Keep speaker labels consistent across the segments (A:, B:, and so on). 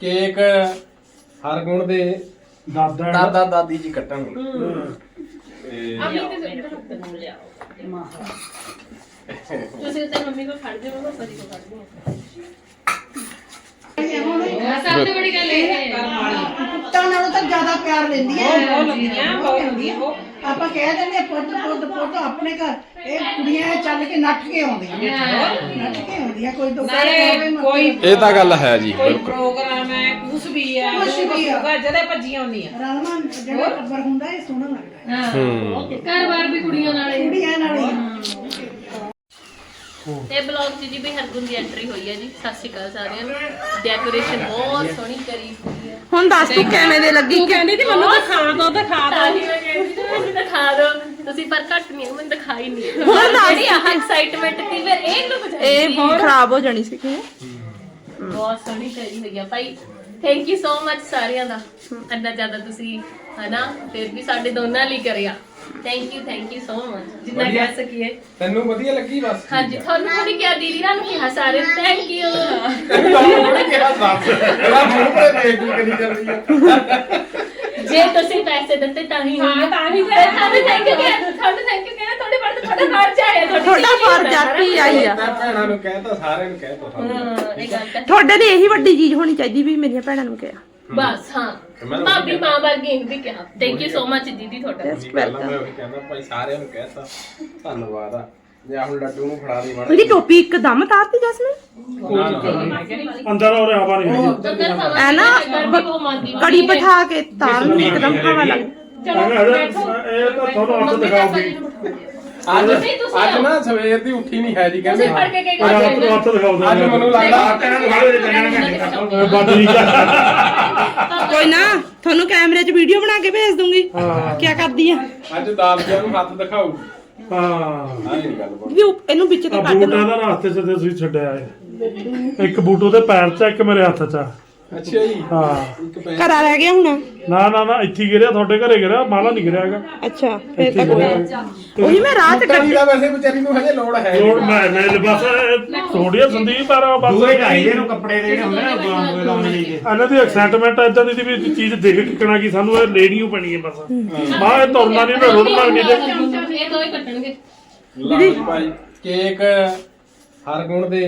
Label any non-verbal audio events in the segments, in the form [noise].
A: Cake ਹਰ ਗੁਣ ਦੇ
B: ਦਾਦਾ
A: ਦਾਦਾ ਦਾਦੀ ਜੀ ਕੱਟਣਗੇ ਤੇ
C: ਅਮੀ ਤੇ ਇੱਧਰ ਹੱਥ ਨੂੰ ਲਿਆਓ ਤੁਸੀਂ ਉੱਤੇ ਮੰਮੀ ਕੋ ਖੜ ਜਾਓ ਮੈਂ ਪਰੀ ਕੋ ਖੜਦੀ ਹਾਂ ਸਭ ਤੋਂ ਬੜੀ ਗੱਲ ਇਹ ਹੈ।
D: ਕੁੱਤਾਂ ਨਾਲੋਂ ਤਾਂ ਜ਼ਿਆਦਾ ਪਿਆਰ ਲੈਂਦੀ ਹੈ।
C: ਬਹੁਤ ਲੰਮੀਆਂ ਬਹੁਤ ਹੁੰਦੀਆਂ
D: ਆਪਾਂ ਕਹਿ ਦਿੰਦੇ ਪੁੱਤ ਪੁੱਤ ਪੁੱਤ ਆਪਣੇ ਘਰ। ਇਹ ਕੁੜੀਆਂ ਇਹ ਚੱਲ ਕੇ ਨੱਠ ਕੇ ਆਉਂਦੀਆਂ। ਨੱਠ ਕੇ ਆਉਂਦੀਆਂ ਕੋਈ ਦੁੱਖ
E: ਨਾਲੇ ਕੋਈ
A: ਇਹ ਤਾਂ ਗੱਲ ਹੈ ਜੀ
E: ਕੋਈ
A: ਬਿਲਕੁਲ।
E: ਪ੍ਰੋਗਰਾਮ ਹੈ ਕੁਛ ਵੀ ਹੈ
D: ਕੁਛ ਵੀ ਆ।
E: ਜਦੇ ਭੱਜੀਆਂ ਹੁੰਦੀਆਂ।
D: ਰਲਮਾ ਜਿਹੜਾ ਟੱਬਰ ਹੁੰਦਾ ਇਹ ਸੋਹਣਾ ਲੱਗਦਾ ਹੈ।
A: ਹੂੰ।
C: ਘਰ-ਬਾਰ ਵੀ ਕੁੜੀਆਂ ਨਾਲ ਹੀ।
D: ਕੁੜੀਆਂ ਨਾਲ ਹੀ।
C: ਤੇ ਬਲੌਗ 'ਚ ਜੀ ਵੀ ਹਰਗੁਣ ਦੀ ਐਂਟਰੀ ਹੋਈ ਹੈ ਜੀ। ਸਤਿ ਸ਼੍ਰੀ ਅਕਾਲ ਸਾਰਿਆਂ ਨੂੰ। ਡੈਕੋਰੇਸ਼ਨ ਬਹੁਤ ਸੋਹਣੀ ਕਰੀ ਹੋਈ ਹੈ।
F: ਹੁਣ ਦੱਸ ਤੂੰ ਕਿਵੇਂ ਦੇ ਲੱਗੀ
E: ਤੂੰ ਕਹਿੰਦੀ ਸੀ ਮੈਨੂੰ ਦਿਖਾ ਦੋ ਦਿਖਾ
C: ਤਾਂ ਕਹਿੰਦੀ ਸੀ ਮੈਨੂੰ ਦਿਖਾ ਦਿਓ। ਤੁਸੀਂ ਪਰ ਘੱਟ ਨਹੀਂ ਮੈਨੂੰ ਦਿਖਾਈ ਨਹੀਂ। ਜਿਹੜੀ ਆਹ ਐਕਸਾਈਟਮੈਂਟ ਸੀ ਫਿਰ ਇਹ ਲੁਕ ਜਾਂਦੀ
F: ਇਹ ਖਰਾਬ ਹੋ ਜਾਣੀ ਸੀ ਕਿ
C: ਬਹੁਤ ਸੋਹਣੀ ਕਰੀ ਹੋਈ ਆ। ਭਾਈ ਥੈਂਕ ਯੂ ਸੋ ਮਚ ਸਾਰਿਆਂ ਦਾ। ਇੰਨਾ ਜ਼ਿਆਦਾ ਤੁਸੀਂ ਹਨਾ ਫਿਰ ਵੀ ਸਾਡੇ ਦੋਨਾਂ ਲਈ ਕਰਿਆ। Thank you thank you so much ਜਿੰਨਾ ਕਹਿ ਸਕੀਏ।
A: ਤੈਨੂੰ ਵਧੀਆ ਲੱਗੀ ਬਸ?
C: ਹਾਂਜੀ ਤੁਹਾਨੂੰ ਥੋੜੀ ਕਿਹਾ ਦੀਦੀ ਨਾਲ ਕਿਹਾ ਸਾਰੇ। ਥੈਂਕ ਯੂ
A: ਤੈਨੂੰ ਥੋੜੀ ਕਿਹਾ ਦੱਸ ਇਹਦਾ ਮੂੰਹ ਤੇ ਦੇਖ ਕੇ ਕਰੀ ਜਾਂਦੀ ਆ।
C: ਜੇ ਤੁਸੀਂ ਪੈਸੇ ਦਿੱਤੇ ਤਾਂ ਹੀ ਹਾਂ ਤਾਂ ਹੀ ਤੁਹਾਨੂੰ ਥੈਂਕ ਯੂ ਕਿਹਾ ਤੁਹਾਨੂੰ ਥੈਂਕ ਯੂ ਕਿਹਾ ਤੁਹਾਡੇ ਪਰ ਤੁਹਾਡਾ ਫਰਜ਼ ਆਇਆ ਤੁਹਾਡੀ
F: ਤੁਹਾਡਾ ਫਰਜ਼ ਆਪੀ ਆਈ ਆ?
A: ਮੈਂ ਭੈਣਾਂ ਨੂੰ ਕਹਿਤਾ ਸਾਰਿਆਂ ਨੂੰ ਕਹਿਤਾ ਸਾਨੂੰ
C: ਹਾਂ ਇਹ ਗੱਲ ਤਾਂ
F: ਤੁਹਾਡੇ ਲਈ ਇਹੀ ਵੱਡੀ ਚੀਜ਼ ਹੋਣੀ ਚਾਹੀਦੀ ਵੀ ਮੇਰੀਆਂ ਭੈਣਾਂ ਨੂੰ ਕਿਹਾ।
C: ਬਸ ਹਾਂ।
A: ਮੈਂ
C: ਭਾਬੀ। ਮਾਂ ਵਰਗੀ ਵੀ ਕਿਹਾ। ਥੈਂਕ ਯੂ ਸੋ ਮਚ ਦੀਦੀ ਤੁਹਾਡਾ।
A: ਪਹਿਲਾਂ ਮੈਂ ਕਹਿੰਦਾ ਭਾਈ ਸਾਰਿਆਂ ਨੂੰ ਕਹਿਤਾ ਧੰਨਵਾਦ ਆ। ਜੇ ਹੁਣ ਲੱਡੂ ਨੂੰ ਫੜਾ ਦੀ ਮਾੜਾ
F: ਮੇਰੀ ਟੋਪੀ ਇੱਕਦਮ ਤਾਰਤੀ ਜਸਮੀਨ?
A: ਨਾ।
B: ਅੰਦਰ ਔਰ ਹਵਾ ਨਹੀਂ ਹੈਗੀ।
F: ਐ ਨਾ ਕੜੀ ਬਿਠਾ ਕੇ ਤਾਰ ਨੂੰ ਇੱਕਦਮ ਹਵਾ ਲੱਗ
B: ਅਗਰ ਇਹ ਤਾਂ ਤੁਹਾਨੂੰ ਹੱਥ ਦਿਖਾਉਗੀ
A: ਅੱਜ
C: ਨਹੀਂ, ਤੁਸੀਂ
A: ਅੱਜ ਨਾ ਸਵੇਰ ਦੀ ਉੱਠੀ ਨਹੀਂ ਹੈ ਜੀ ਕਹਿੰਦੇ
C: ਤੁਸੀਂ ਫੜ ਕੇ ਕੀ
B: ਰਾਤ
C: ਕਰਦੇ
B: ਨੂੰ ਹੱਥ ਦਿਖਾਉਂਦੇ
A: ਅੱਜ ਮੈਨੂੰ ਲੱਗਦਾ
B: ਬੱਦ ਨਹੀਂ
F: ਕੋਈ ਨਾ ਤੁਹਾਨੂੰ ਕੈਮਰੇ 'ਚ ਵੀਡੀਓ ਬਣਾ ਕੇ ਭੇਜ ਦੂੰਗੀ। ਕੀ ਕਰਦੀ ਆ?
A: ਅੱਜ ਦਾਦਿਆਂ ਨੂੰ ਹੱਥ ਦਿਖਾਊ
B: ਹਾਂ।
A: ਆਹ ਨਹੀਂ ਗੱਲ ਬਣ
F: ਵੀ ਉਹ- ਇਹਨੂੰ ਵਿੱਚ ਤੇ
B: ਆ
F: ਕੱਢ
B: ਬੂਟ
F: ਲਓ
B: ਇਹਦਾ ਰਾਸਤੇ 'ਚ ਤੇ ਤੁਸੀਂ ਛੱਡਿਆ ਹੈ ਇੱਕ ਬੂਟ ਉਹਦੇ ਪੈਰ 'ਚ ਆ, ਇੱਕ ਮੇਰੇ ਹੱਥ 'ਚ। ਆ।
A: ਅੱਛਾ ਜੀ।
B: ਹਾਂ।
A: ਇੱਕ ਪੈ
F: ਘਰਾ ਰਹਿ ਗਿਆ ਹੁਣ?
B: ਨਾ ਨਾ ਨਾ ਇੱਥੇ ਹੀ ਗਿਰਿਆ ਤੁਹਾਡੇ ਘਰੇ ਗਿਰਿਆ ਮਾਲਾ ਨਹੀਂ ਗਿਰਿਆ ਹੈਗਾ।
F: ਅੱਛਾ ਫੇਰ ਤਾਂ
B: ਹੀ
F: ਕੋਈ
B: ਗਿਰਿਆ
F: ਉਹੀ ਮੈਂ ਰਾਤ
A: ਟੱਟੀ ਦਾ ਵੈਸੇ ਵਿਚਾਰੀ ਨੂੰ ਹਜੇ ਲੋੜ ਹੈ
B: ਲੋੜ ਮੈਂ ਮੈਂ ਬਸ ਥੋੜੀਆਂ ਸੰਦੀਪ ਪਰ ਬਸ
G: ਦੂਏ ਢਾਈਦੇ ਨੂੰ ਕੱਪੜੇ ਦੇ ਜਿਹੜੇ ਹੁੰਦੇ ਨੇ ਉਹ ਲਾਉਣੇ ਲਈ ਦੇ
B: ਇਹਨਾਂ ਦੀ ਐਕਸਾਈਟਮੈਂਟ ਇਦਾਂ ਦੀ ਸੀ ਵੀ ਚੀਜ਼ ਦੇਖ ਕੇ ਕਿਕਣਾ ਕੀ ਸਾਨੂੰ ਇਹ ਲੈਣੀ ਓ ਪੈਣੀ ਹੈ। ਬਸ ਮਾਂ ਇਹ ਤੁਰਨਾ ਨਹੀਂ ਨਾ ਰੁੜਨਾ ਨਹੀਂ ਤੇ
C: ਇਹ ਦੋ ਹੀ ਕੱਟਣਗੇ।
A: ਲਓ ਜੀ ਭਾਈ ਕੇਕ ਹਰ ਗੁਣ ਦੇ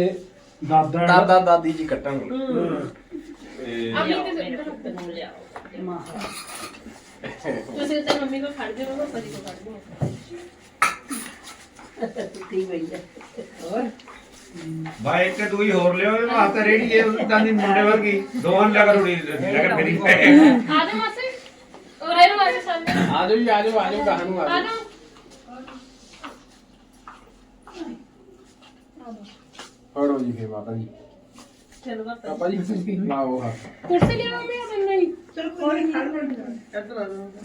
B: ਦਾਦਾ
A: ਦਾਦਾ ਦਾਦੀ ਜੀ ਕੱਟਣਗੇ। ਤੇ
C: ਤੇ ਤੁਸੀਂ ਉੱਤੇ ਮੰਮੀ ਕੋ ਖੜ ਜਾਓ ਮੈਂ ਪਰੀ ਕੋ ਖੜਦੀ ਹਾਂ
G: ਭਾਈ ਇੱਕ ਤੇ ਦੂਈ ਹੋਰ ਲਿਓ ਇਹ ਹੱਥ ਰੇੜੀ ਹੈ ਉਦਾਂ ਦੀ ਮੁੰਡੇ ਵਰਗੀ। ਦੋਹਾਂ ਲਗਾ ਰੋੜੀ ਲਗਾ ਫੇਰੀ
C: ਆ ਜਾ ਮਾਸੇ। ਉਰੇ ਨੂੰ ਆ ਜਾ ਸਾਹਮਣੇ।
A: ਆ ਜਾਓ ਜੀ ਆ ਜਾਓ ਆ ਜਾਓ ਕਹਾਂ ਨੂੰ ਆ
C: ਆ
A: ਜਾਓ।
C: ਜਾ
A: ਫੜੋ ਜੀ ਫੇ ਮਾਤਾ ਜੀ। ਪਾਪਾ ਜੀ ਲਾਓ ਹੱਥ।
C: ਕੁਰਸੀ ਲਿਆ ਮੰਮੀ ਆ ਬੰਦਾ ਹੀ
D: ਚਲ ਕੋਈ ਨਹੀਂ। ਖੜ ਲੈਂਦੇ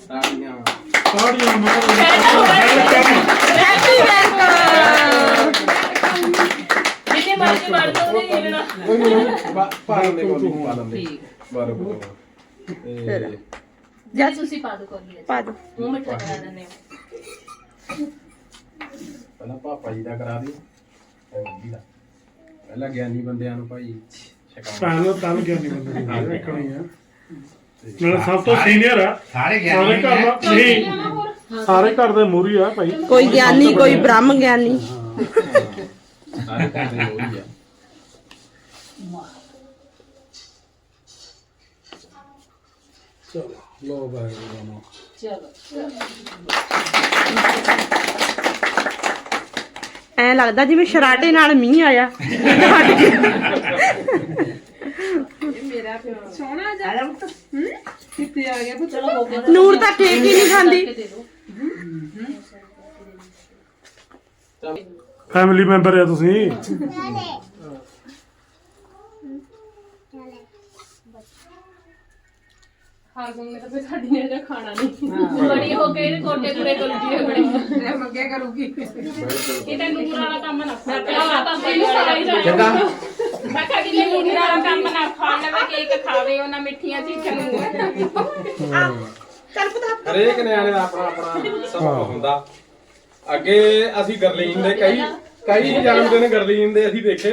A: ਤਾੜੀਆਂ
B: ਸਾੜੀਆਂ ਮਤਲਬ
F: ਹੈਪੀ ਵੈਲਕਮ
C: ਜਿੰਨੇ ਮਰਜ਼ੀ ਮਾਰ ਦੋ ਨਹੀਂ ਹਿਲਣਾ
A: ਕੋਈ ਨਹੀਂ ਪਾ ਲੈਂਦੇ ਬਰੋ
C: ਜੀ ਤੁਸੀਂ ਦੋ ਕੋਈ
F: ਪਾ ਦੋ
C: ਮੂੰਹ ਮਿੱਠਾ ਕਰਾ ਦਿੰਦੇ ਹੋ।
A: ਪਹਿਲਾਂ ਪਾਪਾ ਜੀ ਦਾ ਕਰਾ ਦਿਓ। ਫਿਰ ਮੰਮੀ ਦਾ। ਪਹਿਲਾਂ ਗਿਆਨੀ ਬੰਦਿਆਂ ਨੂੰ ਭਾਈ।
B: ਪਹਿਲਾਂ ਤਾਂ ਗਿਆ ਨਹੀਂ ਬੰਦੇ ਵੇਖਣੀ ਆ। ਮੇਰਾ ਸਭ ਤੋਂ ਸੀਨੀਅਰ ਆ।
G: ਸਾਰੇ
B: ਸਾਰੇ
G: ਗਿਆਨੀ
B: ਘਰ ਦਾ ਨਹੀਂ ਸਾਰੇ ਘਰ ਦੇ ਮੂਰੀ ਆ ਭਾਈ।
F: ਕੋਈ ਗਿਆਨੀ ਕੋਈ ਬ੍ਰਹਮ ਗਿਆਨੀ।
A: ਸਾਰੇ ਕਰਦੇ ਉਹੀ ਆ।
B: ਚਲੋ ਲੋ ਬਾਈ ਰਾਮਾ
C: ਚਲੋ
F: ਐ ਲੱਗਦਾ ਜਿਵੇਂ ਸ਼ਰਾਟੇ ਨਾਲ ਮੀਂਹ ਆਇਆ। [laughs]
C: ਹੋ? ਗਿਆ
F: ਨੂਰ ਤਾਂ ਕੇਕ ਹੀ ਨਹੀਂ ਖਾਂਦੀ।
B: ਫੈਮਿਲੀ ਮੈਂਬਰ ਆ ਤੁਸੀਂ?
C: ਹਾਂ ਗੰਨੇ ਤਾਂ ਫਿਰ ਸਾਡੀ ਨੇ ਅਜੇ ਖਾਣਾ ਨਹੀਂ। ਬੜੀ ਹੋ ਕੇ ਇਹਦੇ ਕੋਟੇ ਪੂਰੇ ਕਰੂਗੀ ਇਹ ਬੜੀ।
E: ਮੰਗਿਆ ਕਰੂਗੀ।
C: ਕਿਤੇ ਨੂਰ ਵਾਲਾ ਕੰਮ ਨਾ ਮੈਂ ਪਹਿਲਾਂ ਪਾਪਾ ਨੂੰ ਸਾਈ ਜਾ
A: ਕਿੱਦਾਂ
E: ਮੈਂ ਕਿਹਾ ਕਿ ਨੂਰ ਵਾਲਾ ਕੰਮ ਨਾ ਖਾ ਲਵੇ ਕੇਕ ਖਾਵੇ ਉਹਨਾਂ ਮਿੱਠੀਆਂ ਚੀਜ਼ਾਂ ਨੂੰ।
A: ਹਰੇਕ ਨਿਆਣੇ ਦਾ ਆਪਣਾ ਆਪਣਾ ਸੁਭਾਅ ਹੁੰਦਾ। ਅੱਗੇ ਅਸੀਂ ਗਰਲੀਨ ਦੇ ਕਈ ਕਈ ਜਨਮ ਦਿਨ ਗਰਲੀਨ ਦੇ ਅਸੀਂ ਦੇਖੇ।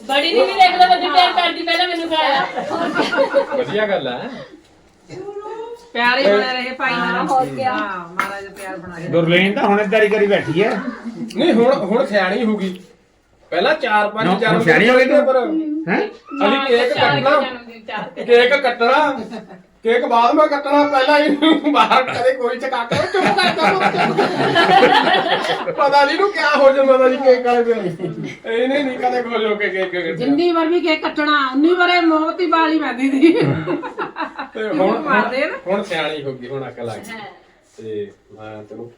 C: ਬੜੀ ਨਹੀਂ ਵੀ ਦੇਖ ਲਓ ਬੰਦੀ ਪਿਆਰ ਕਰਦੀ ਪਹਿਲਾਂ ਮੈਨੂੰ ਖਿਲਾਇਆ
A: ਵਧੀਆ ਗੱਲ ਹੈ।
D: ਪਿਆਰੇ ਬਣਾ ਰਹੇ ਭਾਈ ਨਾਲ ਹੋ। ਗਿਆ ਹਾਂ ਮਹਾਰਾਜ ਪਿਆਰ ਬਣਾ ਰਹੇ
G: ਦੁਰਲੇਨ ਤਾਂ ਹੁਣ ਇਦਾਰੀ ਕਰੀ ਬੈਠੀ ਹੈ।
A: ਨਹੀਂ ਹੁਣ ਹੁਣ ਸਿਆਣੀ ਹੋ ਗਈ। ਪਹਿਲਾਂ 4 5
G: ਨਾ,
A: 4
G: ਹੁਣ ਸਿਆਣੀ ਹੋ ਗਈ ਤੂੰ?
A: ਪਰ
G: ਹੈ?
A: ਅਲੀ ਕੇਕ ਕੱਟਣਾ। ਕੇਕ ਕੱਟਣਾ। ਕੇਕ ਬਾਅਦ ਮੈਂ ਕੱਟਣਾ ਪਹਿਲਾਂ ਹੀ ਬਾਹਰ ਕਦੇ ਕੋਈ ਚਕਾ ਕੇ ਚੁੱਪ ਕਰ ਜਾ ਪਤਾ ਨਹੀਂ ਨੂੰ ਕੀ ਹੋ ਜਾਂਦਾ ਦਾ ਜੀ ਕੇਕ ਵਾਲੇ ਦਿਨ ਇਹਨੇ ਨਹੀਂ ਕਦੇ ਖੁਸ਼ ਹੋ ਕੇ ਕੇਕ ਕੱਟਿਆ।
D: ਜਿੰਨੀ ਵਾਰ ਵੀ ਕੇ ਕੱਟਣਾ ਉਨੀ ਵਾਰੇ ਮੋਮਤੀ ਵਾਲੀ ਪੈਂਦੀ ਸੀ।
A: ਤੇ ਹੁਣ। ਹੁਣ ਸਿਆਣੀ ਹੋ ਗਈ ਹੁਣ ਅਕਲ ਆ ਗਈ। ਤੇ ਮੈਂ ਚਲੋ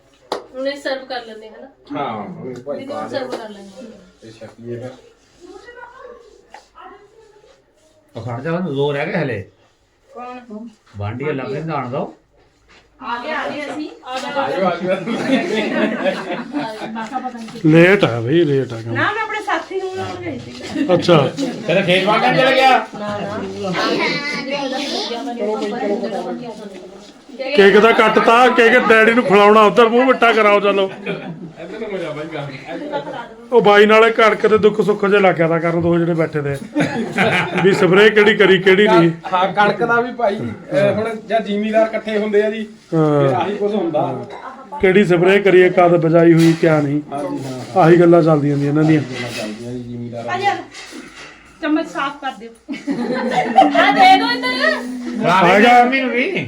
C: ਉਹਨੇ ਸਰਵ ਕਰ ਲੈਂਦੇ ਹਨਾ?
A: ਹਾਂ ਹੁਣ ਭਾਈ
C: ਦੀਦੀ
A: ਦੇ।
C: ਸਰਵ ਕਰ ਲੈਂਦੇ।
A: ਤੇ ਛਕੀਏ ਫਿਰ।
G: ਉਹ ਖੜ ਜਾ ਉਹਨੂੰ ਦੋ ਰਹਿ ਗਏ ਹਲੇ। ਕੌਣ ਬਾਂਡੀ ਲੱਗ ਰਿਹਾ ਦਾਣ ਦੋ
C: ਅਸੀਂ।
B: ਲੇਟ ਆ ਬਈ ਲੇਟ ਆ ਕੰਮ।
F: ਨਾ ਮੈਂ ਆਪਣੇ ਸਾਥੀ ਨੂੰ ਨਾਲ ਗਈ ਸੀ।
B: ਅੱਛਾ।
G: ਤੇਰਾ ਖੇਤ ਵਾਂਗਣ ਚਲ ਗਿਆ?
B: ਕੇਕ ਦਾ ਕੱਟਤਾ ਕੇਕ ਡੈਡੀ ਨੂੰ ਖਿਲਾਉਣਾ ਉਧਰ ਮੂੰਹ ਮਿੱਠਾ ਕਰਾਓ ਚਲੋ।
A: ਇੱਧਰ ਨੂੰ ਮਜਾ ਬਾਈ ਕਰ
B: ਉਹ ਬਾਈ ਨਾਲੇ ਕਣਕ ਦੇ ਦੁੱਖ ਸੁੱਖ ਜੇ ਲੱਗਿਆ ਤਾਂ ਕਰਨ ਦੋ ਜਿਹੜੇ ਬੈਠੇ ਤੇ। ਵੀ ਸਪਰੇਅ ਕਿਹੜੀ ਕਰੀ ਕਿਹੜੀ ਨਹੀਂ।
A: ਹਾਂ ਕਣਕ ਦਾ ਵੀ ਭਾਈ ਅਹ ਹੁਣ ਜਾਂ ਜ਼ਿਮੀਦਾਰ ਇਕੱਠੇ ਹੁੰਦੇ ਆ ਜੀ ਫਿਰ ਆਹੀ ਕੁਝ ਹੁੰਦਾ।
B: ਕਿਹੜੀ ਸਪਰੇਅ ਕਰੀਏ ਕਦ ਬਜਾਈ ਹੋਈ ਕਿਆ ਨਹੀਂ।
A: ਹਾਂਜੀ ਹਾਂ
B: ਆਹੀ ਗੱਲਾਂ ਚੱਲਦੀਆਂ ਹੁੰਦੀਆਂ ਇਹਨਾਂ ਦੀਆਂ।
A: ਗੱਲਾਂ ਚੱਲਦੀਆਂ ਜੀ ਜ਼ਿਮੀਦਾਰ
F: ਆ ਜਾ ਚਮਚ ਸਾਫ਼ ਕਰ ਦਿਓ।
C: ਆ ਦੇ ਦੋ ਇੱਧਰ।
G: ਆ ਗਿਆ। ਮੰਮੀ ਨੂੰ ਵੀ।